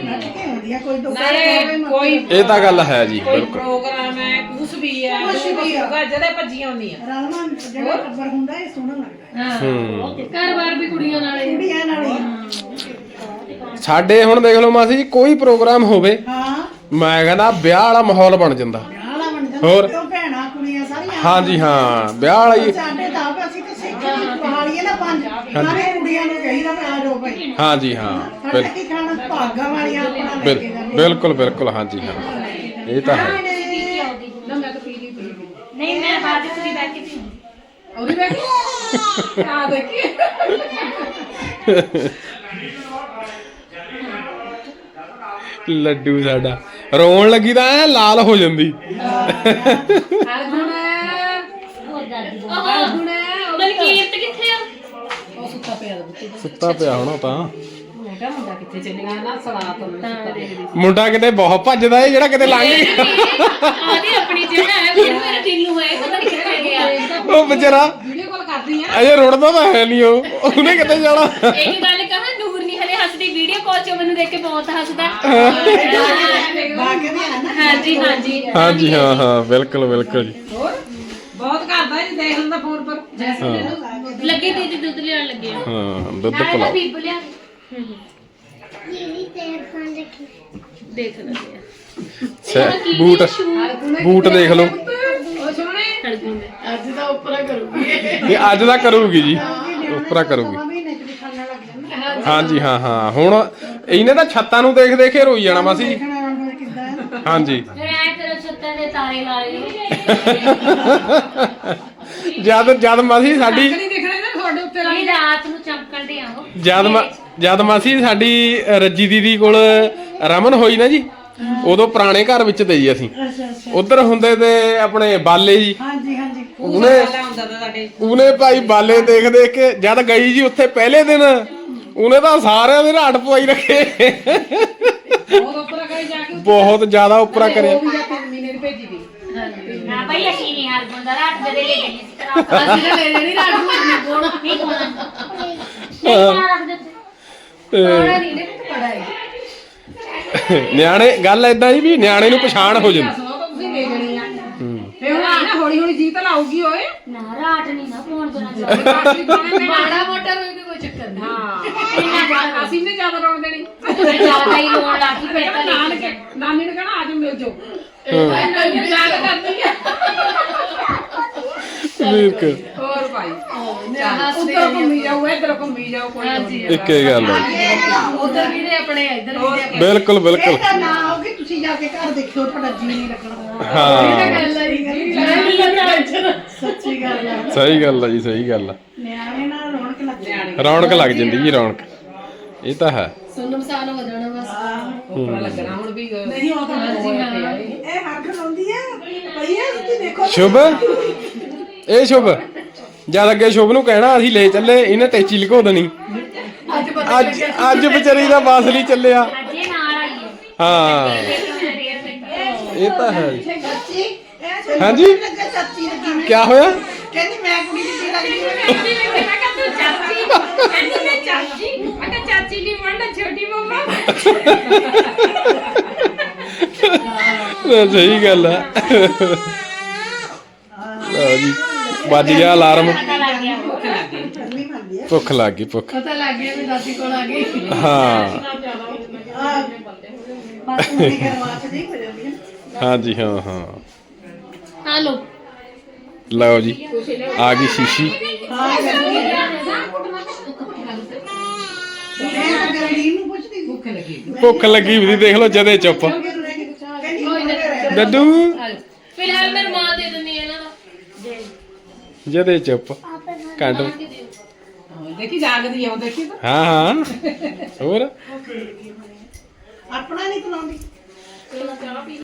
D: ਨੱਠ ਕੇ ਆਉਂਦੀਆਂ। ਕੋਈ
I: ਨਾਲੇ ਕੋਈ
A: ਇਹ ਤਾਂ ਗੱਲ ਹੈ ਜੀ
I: ਕੋਈ
A: ਬਿਲਕੁਲ।
I: ਪ੍ਰੋਗਰਾਮ ਹੈ ਕੁਛ ਵੀ ਹੈ
D: ਕੁਛ ਵੀ
I: ਜਦੇ ਭੱਜੀਆਂ ਹੁੰਦੀਆਂ
D: ਰਲਵਾਂ ਜਿਹੜਾ ਟੱਬਰ ਹੁੰਦਾ ਇਹ ਸੋਹਣਾ ਲੱਗਦਾ। ਹੈ।
A: ਹੂੰ।
C: ਘਰ ਬਾਰ ਵੀ ਕੁੜੀਆਂ ਨਾਲ ਹੀ।
D: ਕੁੜੀਆਂ ਨਾਲ ਹੀ।
A: ਸਾਡੇ ਹੁਣ ਦੇਖ ਲਓ ਮਾਸੀ ਜੀ ਕੋਈ ਪ੍ਰੋਗਰਾਮ ਹੋਵੇ
D: ਹਾਂ।
A: ਮੈਂ ਕਹਿੰਦਾ ਵਿਆਹ ਵਾਲਾ ਮਾਹੌਲ ਬਣ ਜਾਂਦਾ।
D: ਵਿਆਹ ਵਾਲਾ ਬਣ ਜਾਂਦਾ।
A: ਹੋਰ?
D: ਕਿਉਂ?
A: ਹਾਂਜੀ ਹਾਂ। ਵਿਆਹ ਵਾਲਾ ਹੀ
D: ਸਾਡੇ ਤਾਂ ਆਪ ਅਸੀਂ ਤਾਂ ਸਿੱਖ ਪਹਾੜੀਏ ਨਾ ਪੰਜ। ਸਾਰੇ ਕੁੜੀਆਂ ਨੂੰ ਕਹੀਦਾ ਵੀ ਆ ਜਾਓ ਭਾਈ।
A: ਹਾਂਜੀ ਹਾਂ।
D: ਸਾਡਾ
A: ਬਿਲ-
D: ਕੀ ਖਾਣਾ? ਭਾਗਾਂ ਵਾਲੀਆਂ ਆਪਣਾ ਲੈ
A: ਬਿਲ-
D: ਕੇ ਜਾਂਦੇ
A: ਬਿਲਕੁਲ ਬਿਲਕੁਲ ਹਾਂਜੀ ਹਾਂ। ਇਹ ਤਾਂ ਹੈ।
E: ਨਹੀਂ ਮੈਂ ਬਾਅਦ ਵਿੱਚ ਵੀ ਬੈਠ ਕੇ ਪੀਉਂਗੀ
I: ਉਹਦੀ ਬੈਠੀ ਆ ਦੇਖੀ।
A: ਲੱਡੂ ਸਾਡਾ। ਰੋਣ ਲੱਗੀ ਤਾਂ ਐ ਲਾਲ ਹੋ ਜਾਂਦੀ
I: ਅਰਜੁਨ
C: ਮਨਕੀਰਤ ਕਿੱਥੇ ਆ
I: ਉਹ ਸੁੱਤਾ ਪਿਆ ਦਾ
A: ਸੁੱਤਾ ਪਿਆ ਹੋਣਾ ਤਾਂ।
I: ਮੁੰਡਾ ਕਿੱਥੇ ਚੱਲੇਗਾ ਨਾ ਸਲਾ ਤੋਂ ਸੁੱਤਾ ਪਿਆ।
A: ਮੁੰਡਾ ਕਿਤੇ ਬਹੁਤ ਭੱਜਦਾ ਏ ਜਿਹੜਾ ਕਿਤੇ ਲੰਘ ਗਿਆ।
C: ਆਦੀ ਆਪਣੀ ਜਿਹੜਾ ਹੈ। ਫਿਰ ਮੇਰੇ ਨੂੰ ਹੈ ਪਤਾ ਨਹੀਂ ਕਿੱਥੇ ਗਿਆ।
A: ਉਹ ਵਿਚਾਰਾ
I: ਵੀਡੀਓ ਕਾਲ ਕਰਦੀ ਆ।
A: ਅਜੇ ਰੁੜਦਾ ਤਾਂ ਹੈ ਨਹੀਂ ਉਹ। ਉਹਨੇ ਕਿਤੇ ਜਾਣਾ।
C: ਇੱਕ ਗੱਲ ਕਹਾਂ ਨੂਰ ਨਹੀਂ ਹਲੇ ਹੱਸਦੀ ਵੀਡੀਓ ਕਾਲ 'ਚ ਮੈਨੂੰ ਦੇਖ ਕੇ ਬਹੁਤ ਹੱਸਦਾ। ਹਾਂਜੀ ਹਾਂਜੀ
A: ਹਾਂਜੀ ਹਾਂ ਹਾਂ ਬਿਲਕੁਲ ਬਿਲਕੁਲ ਜੀ।
I: ਹੋਰ? ਬਹੁਤ ਕਰਦਾ ਜੀ ਦੇਖ ਲੈਂਦਾ ਫੋਨ ਪਰ।
C: ਲੱਗੇ ਦੀਦੀ ਦੁੱਧ ਲਿਆਉਣ ਲੱਗੇ ਆ।
A: ਹਾਂ ਦੁੱਧ ਪਿਲਾਓ
C: ਬੀਬੂ ਲਿਆ। ਦੇਖ ਲੈਂਦੇ ਆ।
A: ਸ- ਬੂਟ ਬੂਟ ਦੇਖ ਲਓ।
I: ਉਹ ਸੋਹਣੇ
C: ਖੜਗੂਗੇ
D: ਅੱਜ ਤਾਂ ਉੱਪਰ ਕਰੂਗੀ।
A: ਇਹ ਅੱਜ ਦਾ ਕਰੂਗੀ ਜੀ। ਉਪਰਾ ਕਰੂਗੀ। ਹਾਂਜੀ ਹਾਂ ਹਾਂ ਹੁਣ ਇਹਨੇ ਤਾਂ ਛੱਤਾਂ ਨੂੰ ਦੇਖ ਦੇਖ ਕੇ ਰੋਈ ਜਾਣਾ ਮਾਸੀ ਜੀ। ਹਾਂਜੀ। [laughs] ਜਦ ਜਦ ਮਾਸੀ ਸਾਡੀ
I: ਨਹੀਂ ਦੇਖਣਾ ਨਾ ਤੁਹਾਡੇ ਉੱਤੇ
C: ਇਹ ਰਾਤ। ਨੂੰ ਚਮਕਣ ਦੇ ਆਹੋ
A: ਜਦ ਮਾ- ਜਦ ਮਾਸੀ ਸਾਡੀ ਰੱਜੀ ਦੀਦੀ ਕੋਲ ਰਮਨ ਹੋਈ ਨਾ ਜੀ ਉਦੋਂ ਪੁਰਾਣੇ ਘਰ ਵਿੱਚ ਤੇ ਜੀ ਅਸੀਂ।
D: ਅੱਛਾ ਅੱਛਾ।
A: ਉਧਰ ਹੁੰਦੇ ਤੇ ਆਪਣੇ ਬਾਲੇ ਜੀ।
D: ਹਾਂਜੀ ਹਾਂਜੀ।
A: ਉਹਨੇ ਉਹਨੇ ਭਾਈ ਬਾਲੇ ਦੇਖ ਦੇਖ ਕੇ ਜਦ ਗਈ ਜੀ ਉੱਥੇ ਪਹਿਲੇ ਦਿਨ ਉਹਨੇ ਤਾਂ ਸਾਰਿਆਂ ਦੇ ਰਾਟ ਪਵਾਈ ਰੱਖੇ।
I: ਬਹੁਤ ਉੱਪਰ ਕਰੀ ਜਾ ਕੇ
A: ਬਹੁਤ ਜ਼ਿਆਦਾ ਉਪਰਾ ਕਰਿਆ।
I: ਉਹ ਵੀ ਜਾ ਕੇ ਮਹੀਨੇ ਦੀ ਭੇਜੀ ਦੀ।
E: ਨਾ ਭਾਈ ਅਸੀਂ ਨਹੀਂ ਹਾਲ ਬੰਦਾ ਰਾਤ ਜਦੇ ਲੈ ਗਈ ਸੀ ਤਰ੍ਹਾਂ
C: ਅਸੀਂ ਤਾਂ ਲੈ ਲੈਣੀ ਰਾਤ ਨੂੰ ਨਹੀਂ ਕੋਣਾ
E: ਨਹੀਂ ਕੋਣਾ ਨਹੀਂ ਨਾ ਰੱਖ ਦਿੱਤੇ
A: ਤੇ
C: ਕੋਣਾ ਨਹੀਂ ਨੇ ਪੜਾ ਹੈ।
A: ਨਿਆਣੇ ਗੱਲ ਏਦਾਂ ਜੀ ਵੀ ਨਿਆਣੇ ਨੂੰ ਪਛਾਣ ਹੋ ਜਾਂਦੀ।
I: ਸੋ ਤੁਸੀਂ ਲੈ ਫੇ ਹੁਣ ਨਾ ਹੌਲੀ ਹੌਲੀ ਜੀਤ ਲਾਊਗੀ ਓਏ।
E: ਨਾ ਰਾਤ ਨਹੀਂ ਨਾ ਫੋਨ ਕਰਨਾ ਚਾਹੀਦਾ
I: ਨੇ
C: ਮਾੜਾ ਮੋਟਾ ਰੋਈ ਤੇ ਕੋਈ ਚੱਕਰ ਨਹੀਂ।
I: ਹਾਂ। ਅਸੀਂ ਨੇ ਜ਼ਿਆਦਾ ਰੋਣ ਦੇਣੀ।
E: ਜ਼ਿਆਦਾ ਹੀ ਰੋਣ ਲੱਗੀ ਫਿਰ ਤਾਂ
I: ਨਾਨ
E: ਲੈ
I: ਕੇ ਨਾਨੀ ਨੂੰ ਕਹਣਾ ਆਜੋ ਮਿਲ ਜਾਓ। ਯਾਦ ਕਰਦੀ ਆ।
A: ਵੀਰਕ
I: ਹੋਰ ਭਾਈ। ਉੱਧਰ ਘੁੰਮੀ ਜਾਓ ਇੱਧਰ ਘੁੰਮੀ ਜਾਓ ਕੋਈ ਹਾਂਜੀ।
A: ਇੱਕ ਹੀ ਗੱਲ ਹੈ।
C: ਉਧਰ ਵੀ ਨੇ ਆਪਣੇ ਇੱਧਰ ਵੀ ਨੇ
A: ਬਿਲਕੁਲ ਬਿਲਕੁਲ।
D: ਇਹ ਤਾਂ ਨਾ ਆਉਗੀ ਤੁਸੀਂ ਜਾ ਕੇ ਘਰ ਦੇਖਿਓ ਤੁਹਾਡਾ ਜੀ ਨਹੀਂ ਲੱਗਣਾ।
A: ਹਾਂ।
C: ਗੱਲ ਹੈ
D: ਸੱਚੀ ਗੱਲ ਹੈ।
A: ਸਹੀ ਗੱਲ ਹੈ ਜੀ ਸਹੀ ਗੱਲ ਹੈ।
D: ਨਿਆਣੇ ਨਾਲ ਰੌਣਕ ਲੱਗ ਜਾਂਦੀ
A: ਰੌਣਕ ਲੱਗ ਜਾਂਦੀ ਜੀ ਰੌਣਕ। ਇਹ ਤਾਂ ਹੈ।
C: ਸੁਣਨ ਸਾਨ ਹੋ ਜਾਣਾ ਬਸ।
I: ਉੱਪਰ ਲੱਗਣਾ ਹੁਣ ਵੀ।
D: ਨਹੀਂ ਉਹ ਤਾਂ ਇਹ ਹੱਥ ਲਾਉਂਦੀ ਹੈ। ਭਈਆ ਤੁਸੀਂ ਦੇਖੋ।
A: ਸ਼ੁਭ? ਇਹ ਸ਼ੁਭ। ਜਦ ਅੱਗੇ ਸ਼ੁਭ ਨੂੰ ਕਹਿਣਾ ਅਸੀਂ ਲੈ ਚੱਲੇ ਇਹਨੇ ਟੈਚੀ ਲਕੋ ਦੇਣੀ
C: ਅੱਜ ਪਤਾ
A: ਅੱਜ ਅੱਜ ਵਿਚਾਰੀ ਦਾ ਬਾਸ ਨਹੀਂ ਚੱਲਿਆ।
E: ਅੱਜ ਇਹ ਨਾਲ ਆਈ ਹੈ।
A: ਇਹ ਤਾਂ ਹੈ। ਹਾਂਜੀ?
D: ਲੱਗਾ ਚਾਚੀ ਲੱਗੀ ਮੈਂ
A: ਕੀ ਹੋਇਆ?
D: ਕਹਿੰਦੀ ਮੈਂ ਕੁੜੀ ਦੀ ਲੱਗਦੀ
E: ਮੈਂ ਕਿਹਾ ਤੂੰ ਚਾਚੀ। ਕਹਿੰਦੀ ਮੈਂ ਚਾਚੀ। ਮੈਂ ਕਿਹਾ ਚਾਚੀ ਦੀ ਮੰਡਾ ਛੋਟੀ ਮੰਮਾ।
A: ਨਾ, ਸਹੀ ਗੱਲ ਹੈ। ਲਓ ਜੀ। ਵੱਜ ਗਿਆ ਅਲਾਰਮ। ਭੁੱਖ ਲੱਗ ਗਈ ਭੁੱਖ
C: ਪਤਾ ਲੱਗ ਗਿਆ ਵੀ ਦਾਦੀ ਕੋਲ ਆ ਗਈ।
A: ਹਾਂ।
D: ਮੇਰੀ
A: ਹਾਂਜੀ ਹਾਂ ਹਾਂ।
C: ਲੋ
A: ਲਓ ਜੀ ਆ ਗਈ ਸ਼ੀਸ਼ੀ।
D: ਮੈਂ ਭੁੱਖ ਲੱਗੀ
A: ਵੀ ਦੇਖ ਲਓ ਜਦੇ ਚੁੱਪ। ਦੱਦੂ।
C: ਫਿਲਹਾਲ ਮੈਂ ਆ ਇਹਨਾਂ ਦਾ
A: ਜਦੇ ਚੁੱਪ। ਕੰਡ
I: ਦੇਖੀ ਜਾਗਦੀ ਆ ਉਹ ਦੇਖੀ ਤਾਂ।
A: ਹਾਂ ਹਾਂ। ਹੋਰ?
D: ਆਪਣਾ ਨਹੀਂ ਬਣਾਉਂਦੀ